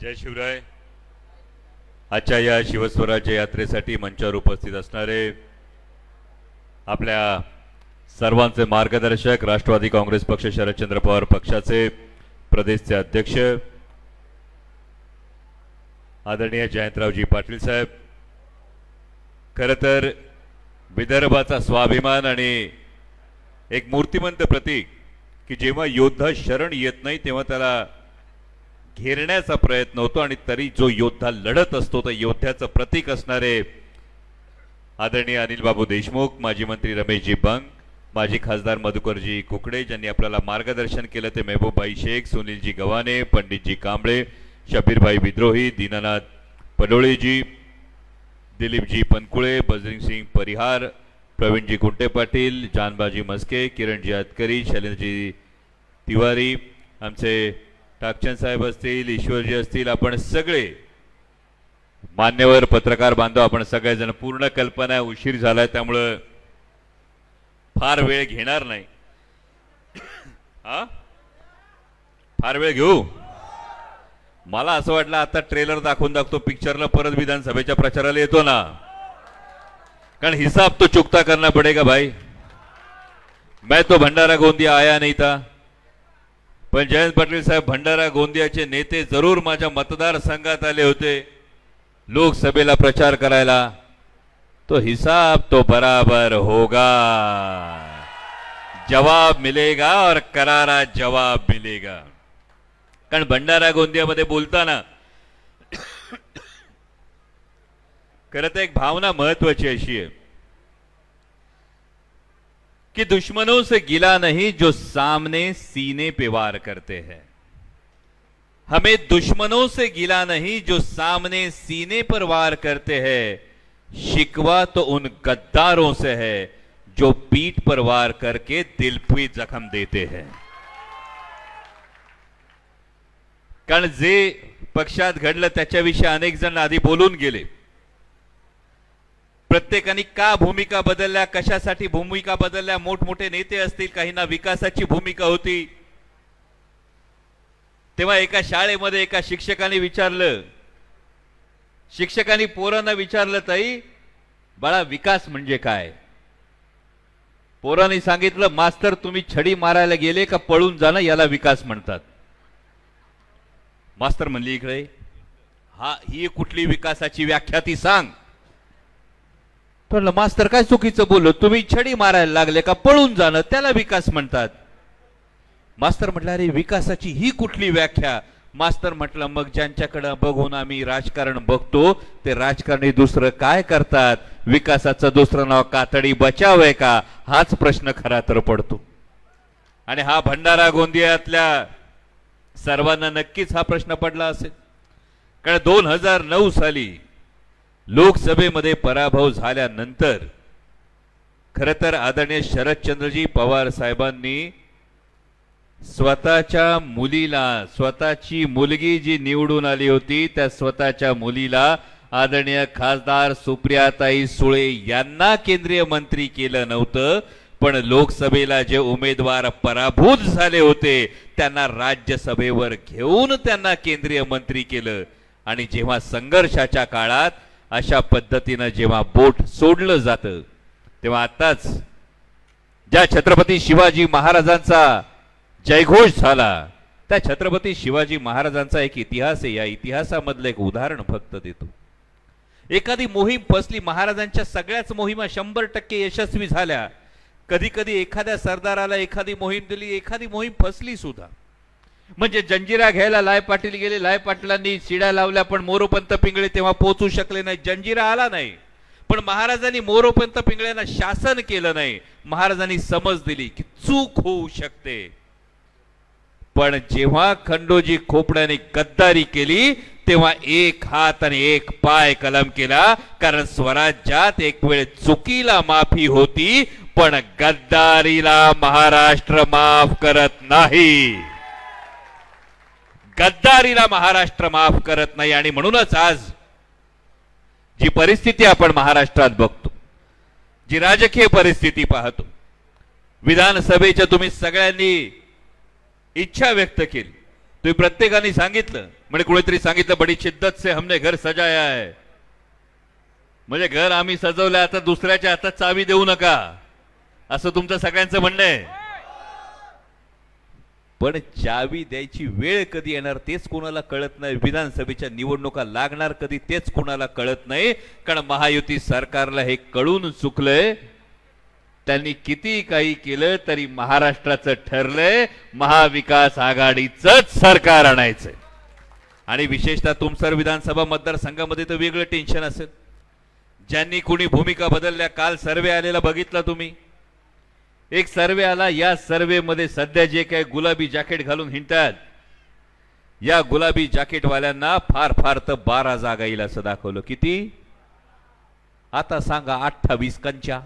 जय शिवराय. आजच्या या शिवस्वराज्य यात्रेसाठी मंचावर उपस्थित असणारे आपल्या सर्वांचे मार्गदर्शक राष्ट्रवादी काँग्रेस पक्ष शरदचंद्र पवार पक्षाचे प्रदेशचे अध्यक्ष आदरणीय जयंतरावजी पाटील साहेब. खरं तर विदर्भाचा स्वाभिमान आणि एक मूर्तिमंत प्रतीक की जेव्हा योद्धा शरण येत नाही तेव्हा त्याला घेरण्याचा प्रयत्न होतो आणि तरी जो योद्धा लढत असतो तर योद्ध्याचं प्रतीक असणारे आदरणीय अनिल बाबू देशमुख माजी मंत्री रमेशजी बंग माजी खासदार मधुकरजी कुकडे ज्यांनी आपल्याला मार्गदर्शन केलं ते मेहबूबभाई शेख सुनीलजी गव्हाणे पंडितजी कांबळे शबीरभाई विद्रोही दीनानाथ पडोळेजी दिलीपजी पनकुळे बजरिंगसिंग परिहार प्रवीणजी कुंटे पाटील जानबाजी मस्के किरणजी अतकरी शैलेंद्रजी तिवारी आमचे टापचंद साहेब असतील ईश्वरजी असतील आपण सगळे मान्यवर पत्रकार बांधव आपण सगळेजण पूर्ण कल्पना आहे, उशीर झालाय त्यामुळं फार वेळ घेणार नाही. हा? फार वेळ घेऊ? मला असं वाटलं आता ट्रेलर दाखवून दाखवतो पिक्चरला परत विधानसभेच्या प्रचाराला येतो ना. कारण हिसाब तो चुकता करना पडेगा भाई. मैं तो भंडारा गोंदिया आया नहीं था. पण जयंत पाटील साहेब भंडारा गोंदियाचे नेते जरूर माझ्या मतदारसंघात आले होते. लोकसभेला प्रचार करायला. तो हिसाब तो बराबर होगा. जवाब मिलेगा और करारा जवाब मिलेगा. कारण भंडारा गोंदियामध्ये बोलताना खरं तर एक भावना महत्वाची अशी आहे. कि दुश्मनों से गिला नहीं जो सामने सीने पे वार करते हैं। हमें दुश्मनों से गिला नहीं जो सामने सीने पर वार करते हैं। शिकवा तो उन गद्दारों से है जो पीठ पर वार करके दिल पे जख्म देते हैं। कारण जे पक्षात घडलं त्याच्याविषयी अनेक जण आधी बोलून गेले। प्रत्येकाने का भूमिका बदलल्या कशासाठी भूमिका बदलल्या मोठमोठे नेते असतील काहींना विकासाची भूमिका होती. तेव्हा एका शाळेमध्ये एका शिक्षकाने विचारलं शिक्षकांनी पोरांना विचारलं ताई बाळा विकास म्हणजे काय? पोरांनी सांगितलं मास्तर तुम्ही छडी मारायला गेले का पळून जाणं याला विकास म्हणतात. मास्तर म्हणली इकडे हा ही कुठली विकासाची व्याख्या ती सांग. म्हणलं मास्तर काय चुकीचं बोललो? तुम्ही छडी मारायला लागले का? पळून जाणं. त्याला विकास म्हणतात. मास्तर म्हटलं अरे विकासाची ही कुठली व्याख्या? मास्तर म्हटलं मग ज्यांच्याकडं बघून आम्ही राजकारण बघतो ते राजकारणी दुसरं काय करतात? विकासाचं दुसरं नाव कातडी बचाव आहे का? हाच प्रश्न खरा तर पडतो. आणि हा भंडारा गोंदियातल्या सर्वांना नक्कीच हा प्रश्न पडला असेल. कारण दोन हजार नऊ साली लोकसभेमध्ये पराभव झाल्यानंतर खर तर आदरणीय शरदचंद्रजी पवार साहेबांनी स्वतःच्या मुलीला स्वतःची मुलगी जी निवडून आली होती त्या स्वतःच्या मुलीला आदरणीय खासदार सुप्रियाताई सुळे यांना केंद्रीय मंत्री केलं नव्हतं पण लोकसभेला जे उमेदवार पराभूत झाले होते त्यांना राज्यसभेवर घेऊन त्यांना केंद्रीय मंत्री केलं. आणि जेव्हा संघर्षाच्या काळात अशा पद्धतीनं जेव्हा बोट सोडलं जातं तेव्हा आताच ज्या छत्रपती शिवाजी महाराजांचा जयघोष झाला त्या छत्रपती शिवाजी महाराजांचा एक इतिहास आहे. या इतिहासामधलं एक उदाहरण फक्त देतो. एखादी मोहीम फसली महाराजांच्या सगळ्याच मोहिमा शंभर टक्के यशस्वी झाल्या. कधी कधी एखाद्या सरदाराला एखादी मोहीम दिली एखादी मोहीम फसली सुद्धा. म्हणजे जंजिरा घ्यायला लाय पाटील गेले लाय पाटलांनी शिड्या लावल्या पण मोरोपंत पिंगळे तेव्हा पोहोचू शकले नाही. जंजिरा आला नाही. पण महाराजांनी मोरोपंत पिंगळ्यांना शासन केलं नाही. महाराजांनी समज दिली की चूक होऊ शकते. पण जेव्हा खंडोजी खोपड्याने गद्दारी केली तेव्हा एक हात आणि एक पाय कलम केला कारण स्वराज्यात एक वेळ चुकीला माफी होती पण गद्दारीला महाराष्ट्र माफ करत नाही. गद्दारीला महाराष्ट्र माफ करत नाही आणि म्हणूनच आज जी परिस्थिती आपण महाराष्ट्रात बघतो जी राजकीय परिस्थिती पाहतो विधानसभेच्या तुम्ही सगळ्यांनी इच्छा व्यक्त केली. तुम्ही प्रत्येकाने सांगितलं म्हणजे कुणीतरी सांगितलं बडी शिद्दत से हमने घर सजाया आहे म्हणजे घर आम्ही सजवलं आता दुसऱ्याच्या हातात चावी देऊ नका. असं तुमचं सगळ्यांचं म्हणणं आहे. पण चावी द्यायची वेळ कधी येणार तेच कोणाला कळत नाही. विधानसभेच्या निवडणुका लागणार कधी तेच कोणाला कळत नाही. कारण महायुती सरकारला हे कळून चुकलंय. त्यांनी किती काही केलं तरी महाराष्ट्राचं ठरलंय. महाविकास आघाडीचंच सरकार आणायचंय. आणि विशेषतः तुमसर विधानसभा मतदारसंघामध्ये तर वेगळं टेन्शन असेल. ज्यांनी कुणी भूमिका बदलल्या काल सर्वे आलेला बघितला तुम्ही. एक सर्वे आला या सर्वेमध्ये सध्या जे काही गुलाबी जॅकेट घालून हिंडतात या गुलाबी जॅकेटवाल्यांना फार फार तर बारा जागा येईल असं दाखवलं. किती? आता सांगा अठ्ठावीस कंचा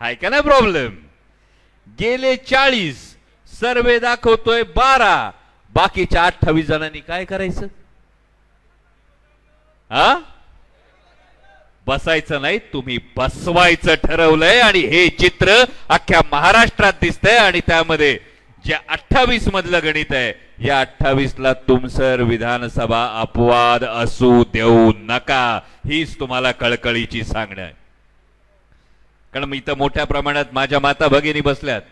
हाय का नाही प्रॉब्लेम गेले चाळीस सर्वे दाखवतोय बारा. बाकीच्या अठ्ठावीस जणांनी काय करायचं? हा बसायचं नाही तुम्ही बसवायचं ठरवलंय आणि हे चित्र अख्ख्या महाराष्ट्रात दिसतंय आणि त्यामध्ये जे अठ्ठावीस मधलं गणित आहे या अठ्ठावीस ला तुमसर विधानसभा अपवाद असू देऊ नका हीच तुम्हाला कळकळीची सांगणं आहे. कारण मी इथं मोठ्या प्रमाणात माझ्या माता भगिनी बसल्यात.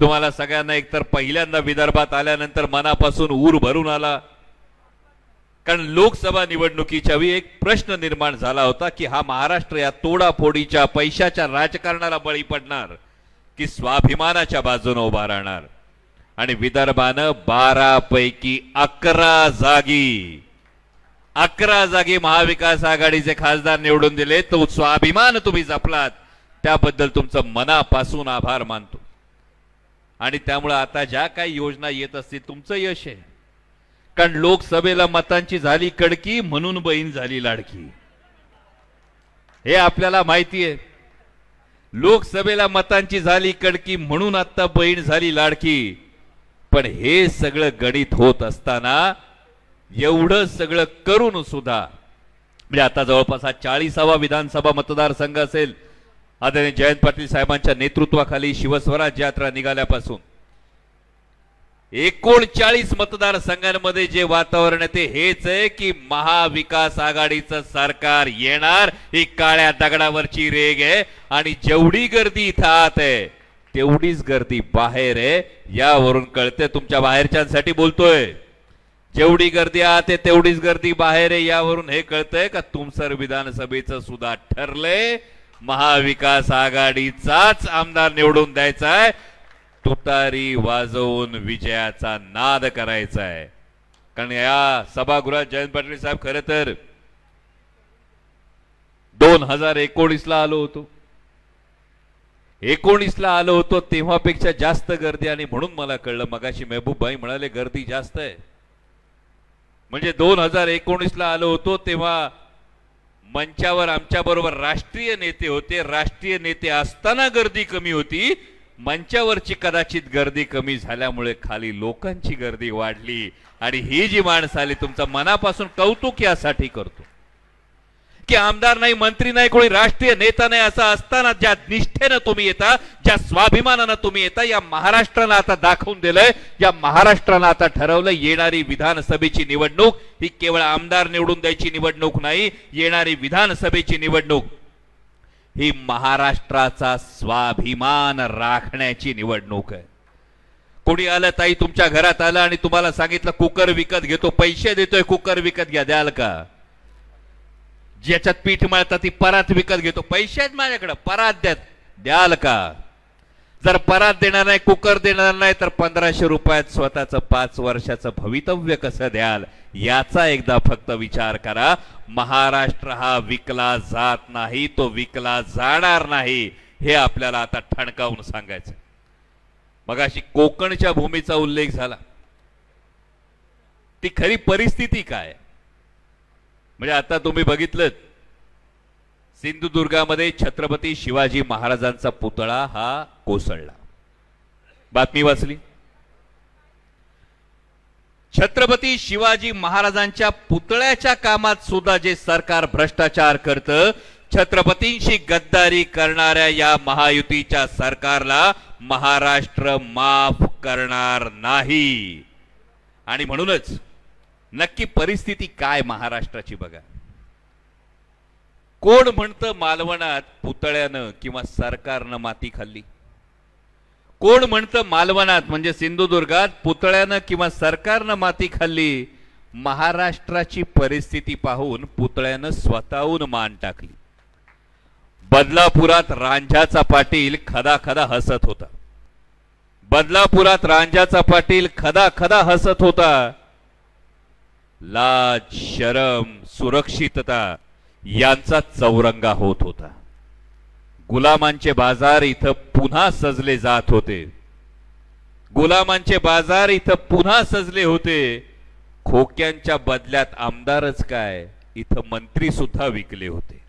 तुम्हाला सगळ्यांना एकतर पहिल्यांदा विदर्भात आल्यानंतर मनापासून ऊर भरून आला कारण लोकसभा निवडणुकीच्या वेळी एक प्रश्न निर्माण झाला होता की हा महाराष्ट्र या तोडाफोडीच्या पैशाच्या राजकारणाला बळी पडणार की स्वाभिमानाच्या बाजूने उभा राहणार? आणि विदर्भानं बारा पैकी अकरा जागी अकरा जागी महाविकास आघाडीचे खासदार निवडून दिले. तो स्वाभिमान तुम्ही जपलात. त्याबद्दल तुमचं मनापासून आभार मानतो. आणि त्यामुळे आता ज्या काही योजना येत असतील तुमचं यश आहे. कारण लोकसभेला मतांची झाली कडकी म्हणून बहीण झाली लाडकी. हे आपल्याला माहिती आहे. लोकसभेला मतांची झाली कडकी म्हणून आता बहीण झाली लाडकी. पण हे सगळं गणित होत असताना एवढं सगळं करून सुद्धा म्हणजे आता जवळपास हा चाळीसावा विधानसभा मतदारसंघ असेल आदरणीय जयंत पाटील साहेबांच्या नेतृत्वाखाली शिवस्वराज यात्रा निघाल्यापासून. एकोणचाळीस मतदारसंघांमध्ये जे वातावरण आहे ते हेच आहे की महाविकास आघाडीचं सरकार येणार ही काळ्या दगडावरची रेग आहे आणि जेवढी गर्दी इथं आत आहे तेवढीच गर्दी बाहेर आहे यावरून कळते तुमच्या बाहेरच्यांसाठी बोलतोय. जेवढी गर्दी आत आहे तेवढीच गर्दी बाहेर आहे यावरून हे कळतंय का तुमसर विधानसभेचं सुद्धा ठरलंय. महाविकास आघाडीचाच आमदार निवडून द्यायचा आहे. तुतारी वाजवून विजयाचा नाद करायचा आहे कारण या सभागृहात जयंत पाटील साहेब खरं तर दोन हजार एकोणीसला आलो होतो. एकोणीसला आलो होतो तेव्हापेक्षा जास्त गर्दी आणि म्हणून मला कळलं मगाशी महबूब म्हणाले गर्दी जास्त आहे. म्हणजे दोन हजार एकोणीसला आलो होतो तेव्हा मंचावर आमच्या बरोबर राष्ट्रीय नेते होते. राष्ट्रीय नेते असताना गर्दी कमी होती. मंचावरची कदाचित गर्दी कमी झाल्यामुळे खाली लोकांची गर्दी वाढली आणि ही जी माणसं आली तुमचं मनापासून कौतुक यासाठी करतो. की आमदार नाही मंत्री नाही कोणी राष्ट्रीय नेता नाही असं असताना ज्या निष्ठेनं तुम्ही येता ज्या स्वाभिमानानं तुम्ही येता या महाराष्ट्रानं आता दाखवून दिलंय या महाराष्ट्रानं आता ठरवलं येणारी विधानसभेची निवडणूक ही केवळ आमदार निवडून द्यायची निवडणूक नाही येणारी विधानसभेची निवडणूक ही महाराष्ट्राचा स्वाभिमान राखण्याची निवडणूक आहे. कोणी आलं ताई तुमच्या घरात आलं आणि तुम्हाला सांगितलं कुकर विकत घेतो पैसे देतोय कुकर विकत घ्या द्याल का? ज्याच्यात पीठ मळतात ती परात विकत घेतो. पैसे आहेत माझ्याकडे परात द्यात द्याल का? जर परात देणार नाही कुकर देणार नाही तर पंधराशे रुपयात स्वतःचं पाच वर्षाचं भवितव्य कसं द्याल? याचा एकदा फक्त विचार करा. महाराष्ट्र हा विकला जात नाही तो विकला जाणार नाही हे आपल्याला आता ठणकावून सांगायचं मग अशी कोकणच्या भूमीचा उल्लेख झाला. ती खरी परिस्थिती काय? म्हणजे आता तुम्ही बघितलं सिंधुदुर्गामध्ये छत्रपती शिवाजी महाराजांचा पुतळा हा कोसळला. बातमी वाचली. छत्रपती शिवाजी महाराजांच्या पुतळ्याच्या कामात सुद्धा जे सरकार भ्रष्टाचार करतं छत्रपतींशी गद्दारी करणाऱ्या या महायुतीच्या सरकारला महाराष्ट्र माफ करणार नाही. आणि म्हणूनच नक्की परिस्थिती काय महाराष्ट्राची बघा. कोण म्हणतं मालवणात पुतळ्यानं किंवा सरकारनं माती खाल्ली? कोण म्हणतं मालवणात म्हणजे सिंधुदुर्गात पुतळ्यानं किंवा सरकारनं माती खाल्ली महाराष्ट्राची परिस्थिती पाहून पुतळ्यानं स्वतःहून मान टाकली. बदलापुरात रांझाचा पाटील खदा खदा हसत होता. बदलापुरात रांझाचा पाटील खदा खदा हसत होता. लाज शरम सुरक्षितता यांचा चौरंगा होत होता. गुलामांचे बाजार इथं पुन्हा सजले जात होते. गुलामांचे बाजार इथं पुन्हा सजले होते. खोक्यांच्या बदल्यात आमदारच काय? इथं मंत्री सुद्धा विकले होते.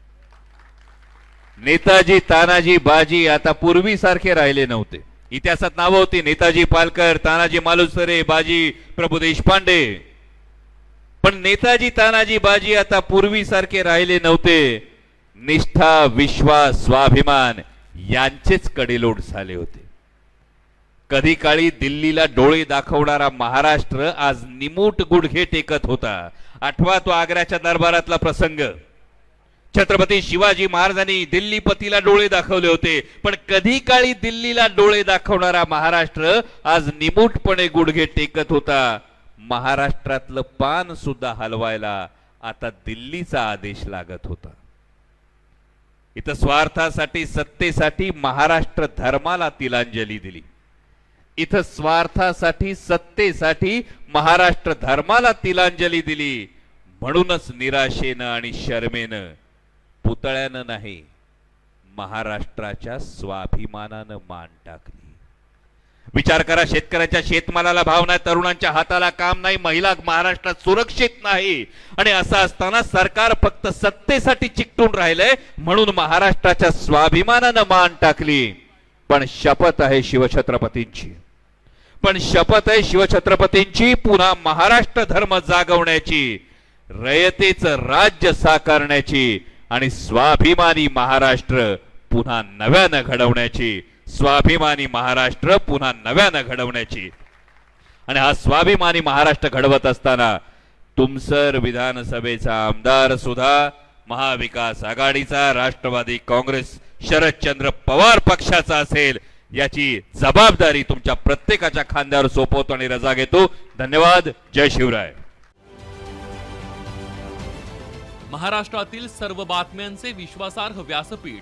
नेताजी तानाजी बाजी आता पूर्वीसारखे राहिले नव्हते. इतिहासात नावं होती. नेताजी पालकर तानाजी मालुसरे बाजी प्रभू देशपांडे. पण नेताजी तानाजी बाजी आता पूर्वीसारखे राहिले नव्हते. निष्ठा विश्वास स्वाभिमान यांचेच कडेलोट झाले होते. कधी काळी दिल्लीला डोळे दाखवणारा महाराष्ट्र आज निमूट गुडघे टेकत होता. आठवा तो आग्र्याच्या दरबारातला प्रसंग. छत्रपती शिवाजी महाराजांनी दिल्लीपतीला डोळे दाखवले होते पण कधी काळी दिल्लीला डोळे दाखवणारा महाराष्ट्र आज निमूटपणे गुडघे टेकत होता. महाराष्ट्रातलं पान सुद्धा हलवायला आता दिल्लीचा आदेश लागत होता. इथं स्वार्थासाठी सत्तेसाठी महाराष्ट्र धर्माला तिलांजली दिली. इथं स्वार्थासाठी सत्तेसाठी महाराष्ट्र धर्माला तिलांजली दिली. म्हणूनच निराशेनं आणि शर्मेनं पुतळ्यानं नाही महाराष्ट्राच्या स्वाभिमानानं मान टाकली. विचार करा शेतकऱ्याच्या शेतमालाला भाव नाही तरुणांच्या हाताला काम नाही महिला महाराष्ट्रात सुरक्षित नाही. आणि असं असताना सरकार फक्त सत्तेसाठी चिकटून राहिलंय म्हणून महाराष्ट्राच्या स्वाभिमानानं मान टाकली. पण शपथ आहे शिवछत्रपतींची. पण शपथ आहे शिवछत्रपतींची पुन्हा महाराष्ट्र धर्म जागवण्याची रयतेचं राज्य साकारण्याची आणि स्वाभिमानी महाराष्ट्र पुन्हा नव्यानं घडवण्याची. स्वाभिमानी महाराष्ट्र पुन्हा नव्यानं घडवण्याची. आणि हा स्वाभिमानी महाराष्ट्र घडवत असताना तुमसर विधानसभेचा आमदार सुद्धा महाविकास आघाडीचा राष्ट्रवादी काँग्रेस शरदचंद्र पवार पक्षाचा असेल याची जबाबदारी तुमच्या प्रत्येकाच्या खांद्यावर सोपवतो आणि रजा घेतो. धन्यवाद. जय शिवराय. महाराष्ट्रातील सर्व बातम्यांचे विश्वासार्ह व्यासपीठ.